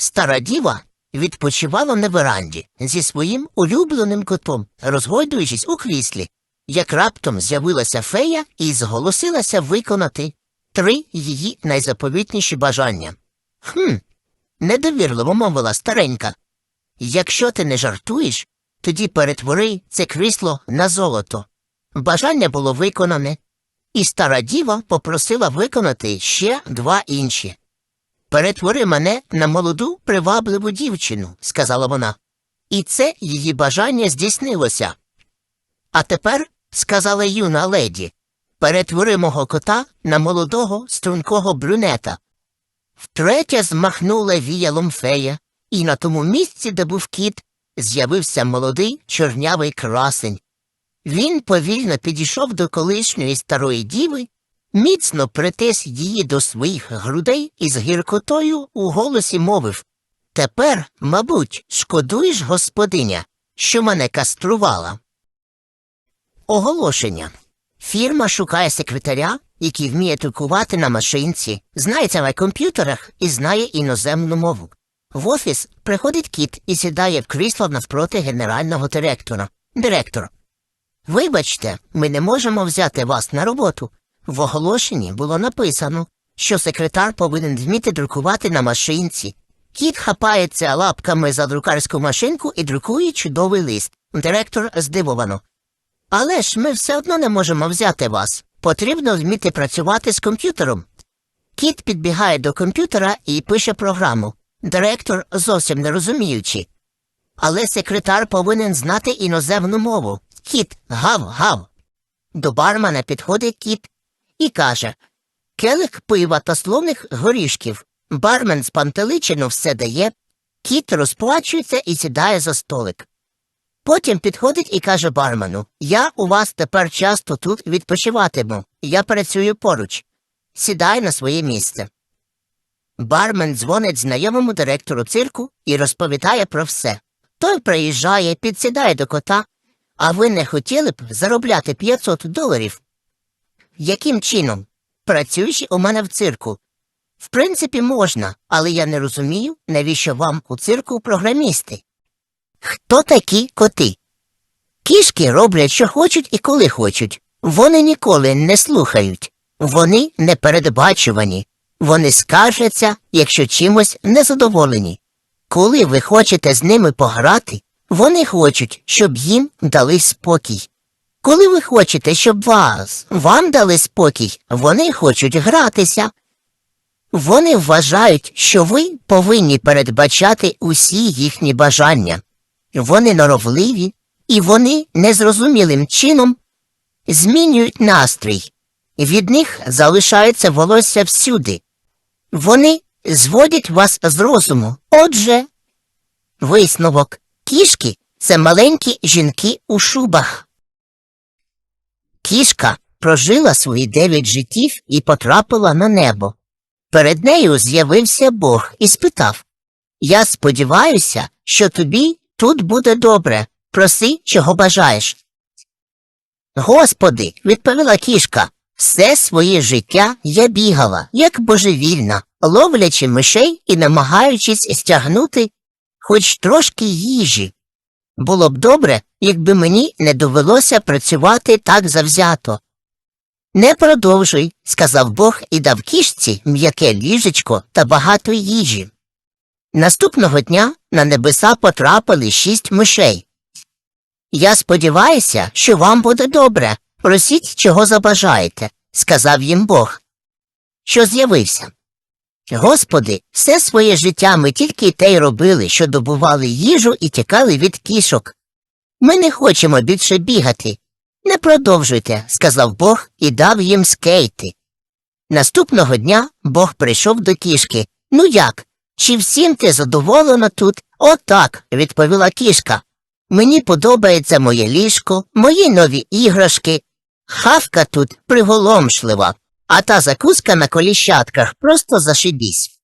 Стара діва відпочивала на веранді зі своїм улюбленим котом, розгойдуючись у кріслі, як раптом з'явилася фея і зголосилася виконати три її найзаповітніші бажання. Хм, недовірливо мовила старенька. Якщо ти не жартуєш, тоді перетвори це крісло на золото. Бажання було виконане, і стара діва попросила виконати ще два інші. Перетвори мене на молоду привабливу дівчину, сказала вона. І це її бажання здійснилося. А тепер, сказала юна леді, перетвори мого кота на молодого стрункого брюнета. Втретє змахнула віялом фея, і на тому місці, де був кіт, з'явився молодий чорнявий красень. Він повільно підійшов до колишньої старої діви, міцно притис її до своїх грудей і з гіркотою у голосі мовив Тепер, мабуть, шкодуєш, господиня, що мене каструвала. Оголошення. Фірма шукає секретаря, який вміє друкувати на машинці, знається на комп'ютерах і знає іноземну мову. В офіс приходить кіт і сідає в крісло навпроти генерального директора. Директор. Вибачте, ми не можемо взяти вас на роботу. В оголошенні було написано, що секретар повинен вміти друкувати на машинці. Кіт хапається лапками за друкарську машинку і друкує чудовий лист. Директор здивовано. Але ж ми все одно не можемо взяти вас. Потрібно вміти працювати з комп'ютером. Кіт підбігає до комп'ютера і пише програму. Директор зовсім не розуміючи. Але секретар повинен знати іноземну мову. Кіт гав-гав. До бармена підходить кіт і каже Келих пива та слоних горішків. Бармен з пантеличину все дає. Кіт розплачується і сідає за столик. Потім підходить і каже бармену Я у вас тепер часто тут відпочиватиму. Я працюю поруч. Сідай на своє місце. Бармен дзвонить знайомому директору цирку і розповідає про все. Той приїжджає, підсідає до кота. А ви не хотіли б заробляти 500 доларів? Яким чином? Працюючи у мене в цирку. В принципі, можна, але я не розумію, навіщо вам у цирку програмісти. Хто такі коти? Кішки роблять, що хочуть і коли хочуть. Вони ніколи не слухають. Вони непередбачувані. Вони скаржаться, якщо чимось незадоволені. Коли ви хочете з ними пограти, вони хочуть, щоб їм дали спокій. Коли ви хочете, щоб вас вам дали спокій, вони хочуть гратися. Вони вважають, що ви повинні передбачати усі їхні бажання. Вони норовливі, і вони незрозумілим чином змінюють настрій. Від них залишається волосся всюди. Вони зводять вас з розуму. Отже, висновок кішки це маленькі жінки у шубах. Кішка прожила свої дев'ять життів і потрапила на небо. Перед нею з'явився Бог і спитав Я сподіваюся, що тобі тут буде добре. Проси, чого бажаєш. Господи, відповіла кішка, все своє життя я бігала, як божевільна, ловлячи мишей і намагаючись стягнути хоч трошки їжі. Було б добре, якби мені не довелося працювати так завзято. Не продовжуй, сказав Бог і дав кішці м'яке ліжечко та багато їжі. Наступного дня на небеса потрапили шість мишей. Я сподіваюся, що вам буде добре. Просіть, чого забажаєте, сказав їм Бог. Що з'явився? Господи, все своє життя ми тільки те й робили, що добували їжу і тікали від кішок. Ми не хочемо більше бігати. Не продовжуйте, сказав Бог і дав їм скейти. Наступного дня Бог прийшов до кішки. Ну як? Чи всім ти задоволена тут? Отак, відповіла кішка. Мені подобається моє ліжко, мої нові іграшки. Хавка тут приголомшлива, а та закуска на коліщатках просто зашибісь.